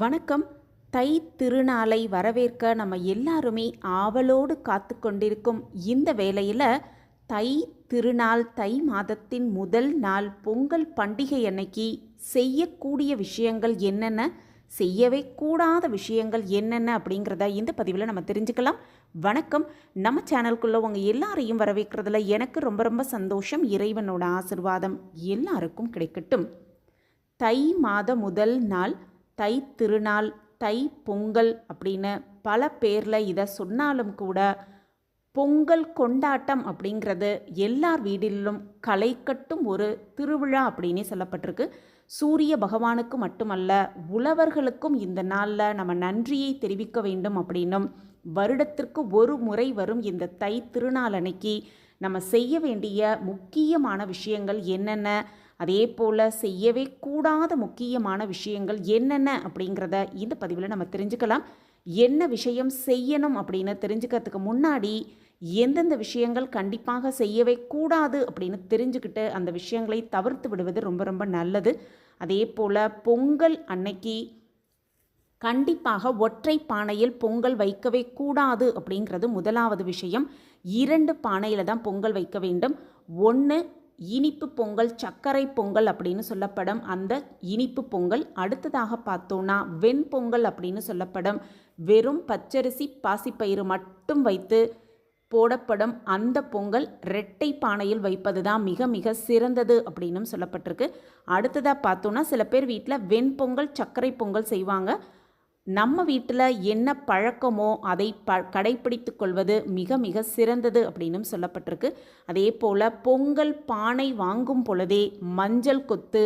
வணக்கம். தை திருநாளை வரவேற்க நம்ம எல்லாருமே ஆவலோடு காத்து கொண்டிருக்கும் இந்த வேளையில் தை திருநாள் தை மாதத்தின் முதல் நாள் பொங்கல் பண்டிகை அன்னைக்கு செய்யக்கூடிய விஷயங்கள் என்னென்ன செய்யவே கூடாத விஷயங்கள் என்னென்ன அப்படிங்கிறத இந்த பதிவில் நம்ம தெரிஞ்சுக்கலாம். வணக்கம். நம்ம சேனலுக்குள்ளே உங்கள் எல்லாரையும் வரவேற்கிறதுல எனக்கு ரொம்ப ரொம்ப சந்தோஷம். இறைவனோட ஆசிர்வாதம் எல்லாருக்கும் கிடைக்கட்டும். தை மாத முதல் நாள் தை திருநாள் தை பொங்கல் அப்படின்னு பல பேரில் இதை சொன்னாலும் கூட பொங்கல் கொண்டாட்டம் அப்படிங்கிறது எல்லார் வீடிலும் களை கட்டும் ஒரு திருவிழா அப்படின்னு சொல்லப்பட்டிருக்கு. சூரிய பகவானுக்கு மட்டுமல்ல உழவர்களுக்கும் இந்த நாளில் நம்ம நன்றியை தெரிவிக்க வேண்டும் அப்படின்னும் வருடத்திற்கு ஒரு முறை வரும் இந்த தை திருநாள் அன்னைக்கு நம்ம செய்ய வேண்டிய முக்கியமான விஷயங்கள் என்னென்ன? அதே போல் செய்யவே கூடாத முக்கியமான விஷயங்கள் என்னென்ன அப்படிங்கிறத இந்த பதிவில் நம்ம தெரிஞ்சுக்கலாம். என்ன விஷயம் செய்யணும் அப்படின்னு தெரிஞ்சுக்கிறதுக்கு முன்னாடி எந்தெந்த விஷயங்கள் கண்டிப்பாக செய்யவே கூடாது அப்படின்னு தெரிஞ்சுக்கிட்டு அந்த விஷயங்களை தவிர்த்து விடுவது ரொம்ப ரொம்ப நல்லது. அதே போல் பொங்கல் அன்னைக்கு கண்டிப்பாக ஒற்றை பானையில் பொங்கல் வைக்கவே கூடாது அப்படிங்கிறது முதலாவது விஷயம். இரண்டு பானையில் தான் பொங்கல் வைக்க வேண்டும். ஒன்று இனிப்பு பொங்கல் சர்க்கரை பொங்கல் அப்படின்னு சொல்லப்படும். அந்த இனிப்பு பொங்கல் அடுத்ததாக பார்த்தோன்னா வெண்பொங்கல் அப்படின்னு சொல்லப்படும். வெறும் பச்சரிசி பாசிப்பயிறு மட்டும் வைத்து போடப்படும் அந்த பொங்கல் ரெட்டை பானையில் வைப்பது தான் மிக மிக சிறந்தது அப்படின்னும் சொல்லப்பட்டிருக்கு. அடுத்ததாக பார்த்தோன்னா சில பேர் வீட்டில் வெண்பொங்கல் சர்க்கரை பொங்கல் செய்வாங்க. நம்ம வீட்டில் என்ன பழக்கமோ அதை ப கடைப்பிடித்து கொள்வது மிக மிக சிறந்தது அப்படின்னும் சொல்லப்பட்டிருக்கு. அதே போல் பொங்கல் பானை வாங்கும் பொழுதே மஞ்சள் கொத்து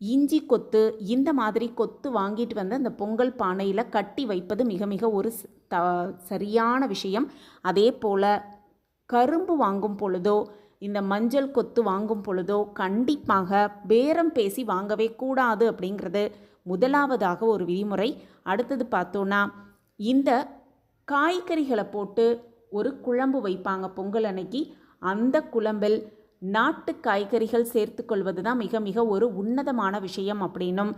இஞ்சி கொத்து இந்த மாதிரி கொத்து வாங்கிட்டு வந்து அந்த பொங்கல் பானையில் கட்டி வைப்பது மிக மிக ஒரு த சரியான விஷயம். அதே போல் கரும்பு வாங்கும் பொழுதோ இந்த மஞ்சள் கொத்து வாங்கும் பொழுதோ கண்டிப்பாக பேரம் பேசி வாங்கவே கூடாது அப்படிங்கிறது முதலாவதாக ஒரு விதிமுறை. அடுத்தது பார்த்தோன்னா இந்த காய்கறிகளை போட்டு ஒரு குழம்பு வைப்பாங்க பொங்கல் அன்னைக்கு. அந்த குழம்பில் நாட்டு காய்கறிகள் சேர்த்துக்கொள்வது தான் மிக மிக ஒரு உன்னதமான விஷயம் அப்படின்னும்.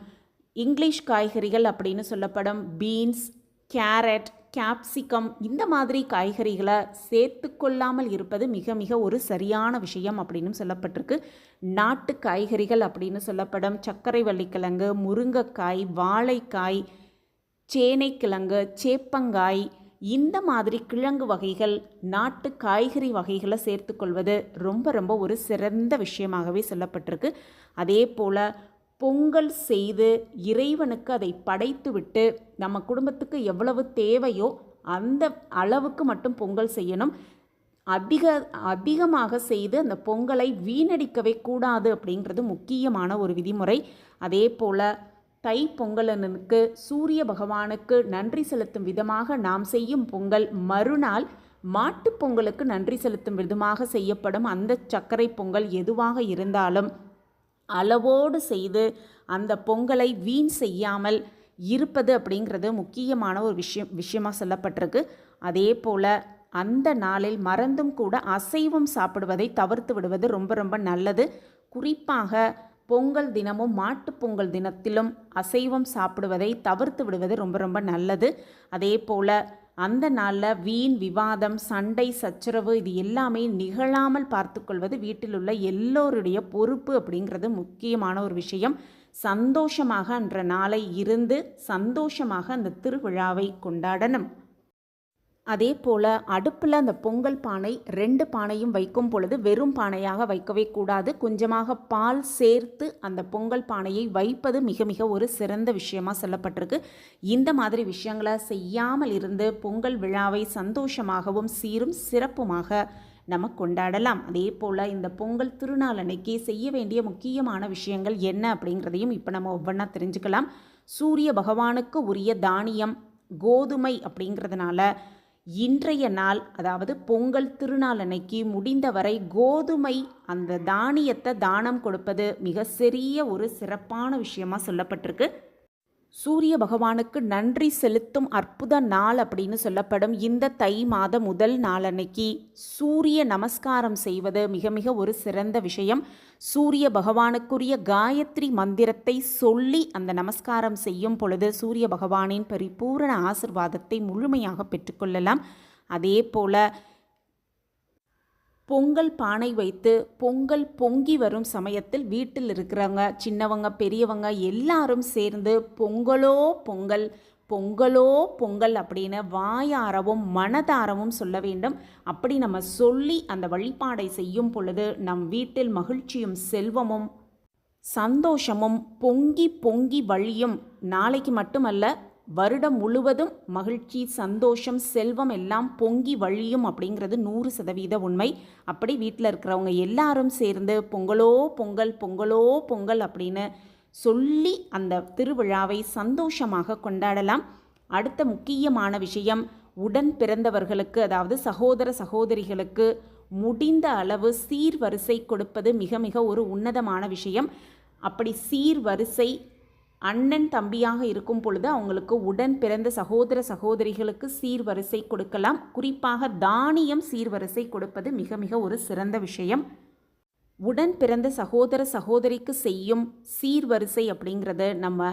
இங்கிலீஷ் காய்கறிகள் அப்படின்னு சொல்லப்படும் பீன்ஸ் கேரட் கேப்சிகம் இந்த மாதிரி காய்கறிகளை சேர்த்து கொள்ளாமல் இருப்பது மிக மிக ஒரு சரியான விஷயம் அப்படின்னு சொல்லப்பட்டிருக்கு. நாட்டு காய்கறிகள் அப்படின்னு சொல்லப்படும். சர்க்கரை வள்ளிக்கிழங்கு முருங்கைக்காய் வாழைக்காய் சேனைக்கிழங்கு சேப்பங்காய் இந்த மாதிரி கிழங்கு வகைகள் நாட்டு காய்கறி வகைகளை சேர்த்துக்கொள்வது ரொம்ப ரொம்ப ஒரு சிறந்த விஷயமாகவே சொல்லப்பட்டிருக்கு. அதே போல் பொங்கல் செய்து இறைவனுக்கு அதை படைத்துவிட்டு நம்ம குடும்பத்துக்கு எவ்வளவு தேவையோ அந்த அளவுக்கு மட்டும் பொங்கல் செய்யணும். அதிக அதிகமாக செய்து அந்த பொங்கலை வீணடிக்கவே கூடாது அப்படிங்கிறது முக்கியமான ஒரு விதிமுறை. அதே போல் தை பொங்கலனுக்கு சூரிய பகவானுக்கு நன்றி செலுத்தும் விதமாக நாம் செய்யும் பொங்கல் மறுநாள் மாட்டுப் பொங்கலுக்கு நன்றி செலுத்தும் விதமாக செய்யப்படும். அந்த சர்க்கரை பொங்கல் எதுவாக இருந்தாலும் அளவோடு செய்து அந்த பொங்கலை வீண் செய்யாமல் இருப்பது அப்படிங்கிறது முக்கியமான ஒரு விஷயம் விஷயமாக சொல்லப்பட்டிருக்கு. அதே போல் அந்த நாளில் மறந்தும் கூட அசைவம் சாப்பிடுவதை தவிர்த்து விடுவது ரொம்ப ரொம்ப நல்லது. குறிப்பாக பொங்கல் தினமும் மாட்டுப்பொங்கல் தினத்திலும் அசைவம் சாப்பிடுவதை தவிர்த்து விடுவது ரொம்ப ரொம்ப நல்லது. அதே போல் அந்த நாளில் வீண் விவாதம் சண்டை சச்சரவு இது எல்லாமே நிகழாமல் பார்த்துக்கொள்வது வீட்டில் உள்ள எல்லோருடைய பொறுப்பு அப்படிங்கிறது முக்கியமான ஒரு விஷயம். சந்தோஷமாக அன்ற நாளை இருந்து சந்தோஷமாக அந்த திருவிழாவை கொண்டாடணும். அதே போல் அடுப்பில் அந்த பொங்கல் பானை ரெண்டு பானையும் வைக்கும் பொழுது வெறும் பானையாக வைக்கவே கூடாது. கொஞ்சமாக பால் சேர்த்து அந்த பொங்கல் பானையை வைப்பது மிக மிக ஒரு சிறந்த விஷயமாக சொல்லப்பட்டிருக்கு. இந்த மாதிரி விஷயங்களை செய்யாமல் இருந்து பொங்கல் விழாவை சந்தோஷமாகவும் சீரும் சிறப்புமாக நம்ம கொண்டாடலாம். அதே போல் இந்த பொங்கல் திருநாள் அன்னைக்கு செய்ய வேண்டிய முக்கியமான விஷயங்கள் என்ன அப்படிங்கிறதையும் இப்போ நம்ம ஒவ்வொன்றா தெரிஞ்சுக்கலாம். சூரிய பகவானுக்கு உரிய தானியம் கோதுமை அப்படிங்கிறதுனால இன்றைய நாள் அதாவது பொங்கல் திருநாள் அன்னைக்கு முடிந்தவரை கோதுமை அந்த தானியத்தை தானம் கொடுப்பது மிக சிறிய ஒரு சிறப்பான விஷயமாக சொல்லப்பட்டிருக்கு. சூரிய பகவானுக்கு நன்றி செலுத்தும் அற்புத நாள் அப்படின்னு சொல்லப்படும் இந்த தை மாத முதல் நாள் அன்னைக்கு சூரிய நமஸ்காரம் செய்வது மிக மிக ஒரு சிறந்த விஷயம். சூரிய பகவானுக்குரிய காயத்ரி மந்திரத்தை சொல்லி அந்த நமஸ்காரம் செய்யும் பொழுது சூரிய பகவானின் பரிபூரண ஆசிர்வாதத்தை முழுமையாக பெற்றுக்கொள்ளலாம் அதே போல பொங்கல் பானை வைத்து பொங்கல் பொங்கி வரும் சமயத்தில் வீட்டில் இருக்கிறவங்க சின்னவங்க பெரியவங்க எல்லாரும் சேர்ந்து பொங்கலோ பொங்கல் பொங்கலோ பொங்கல் அப்படின்னு வாயாரவும் மனதாரவும் சொல்ல வேண்டும். அப்படி நம்ம சொல்லி அந்த வழிபாடை செய்யும் பொழுது நம் வீட்டில் மகிழ்ச்சியும் செல்வமும் சந்தோஷமும் பொங்கி பொங்கி வழியும் நாளைக்கு மட்டுமல்ல வருடம் முழுவதும் மகிழ்ச்சி சந்தோஷம் செல்வம் எல்லாம் பொங்கி வழியும் அப்படிங்கிறது நூறு சதவீத உண்மை. அப்படி வீட்டில் இருக்கிறவங்க எல்லாரும் சேர்ந்து பொங்கலோ பொங்கல் பொங்கலோ பொங்கல் அப்படின்னு சொல்லி அந்த திருவிழாவை சந்தோஷமாக கொண்டாடலாம். அடுத்த முக்கியமான விஷயம் உடன் பிறந்தவர்களுக்கு அதாவது சகோதர சகோதரிகளுக்கு முடிந்த அளவு சீர்வரிசை கொடுப்பது மிக மிக ஒரு உன்னதமான விஷயம். அப்படி சீர்வரிசை அண்ணன் தம்பியாக இருக்கும் பொழுது அவங்களுக்கு உடன் பிறந்த சகோதர சகோதரிகளுக்கு சீர்வரிசை கொடுக்கலாம். குறிப்பாக தானியம் சீர்வரிசை கொடுப்பது மிக மிக ஒரு சிறந்த விஷயம். உடன் பிறந்த சகோதர சகோதரிக்கு செய்யும் சீர்வரிசை அப்படிங்கிறது நம்ம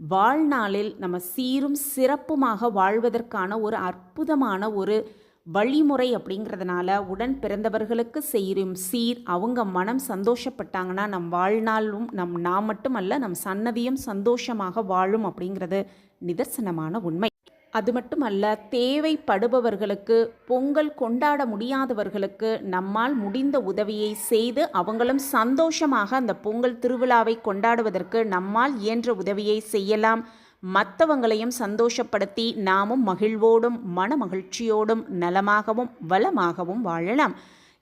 வாழ்நாளில் நம்ம சீரும் சிறப்புமாக வாழ்வதற்கான ஒரு அற்புதமான ஒரு வழிமுறை அப்படிங்கிறதுனால உடன் பிறந்தவர்களுக்கு செய்யும் சீர் அவங்க மனம் சந்தோஷப்பட்டாங்கன்னா நம் வாழ்நாளும் நம் நாம் மட்டுமல்ல நம் சன்னதியும் சந்தோஷமாக வாழும் அப்படிங்கிறது நிதர்சனமான உண்மை. அது மட்டுமல்ல தேவைப்படுபவர்களுக்கு பொங்கல் கொண்டாட முடியாதவர்களுக்கு நம்மால் முடிந்த உதவியை செய்து அவங்களும் சந்தோஷமாக அந்த பொங்கல் திருவிழாவை கொண்டாடுவதற்கு நம்மால் இயன்ற உதவியை செய்யலாம். மற்றவங்களையும் சந்தோஷப்படுத்தி நாமும் மகிழ்வோடும் மன மகிழ்ச்சியோடும் நலமாகவும் வளமாகவும் வாழலாம்.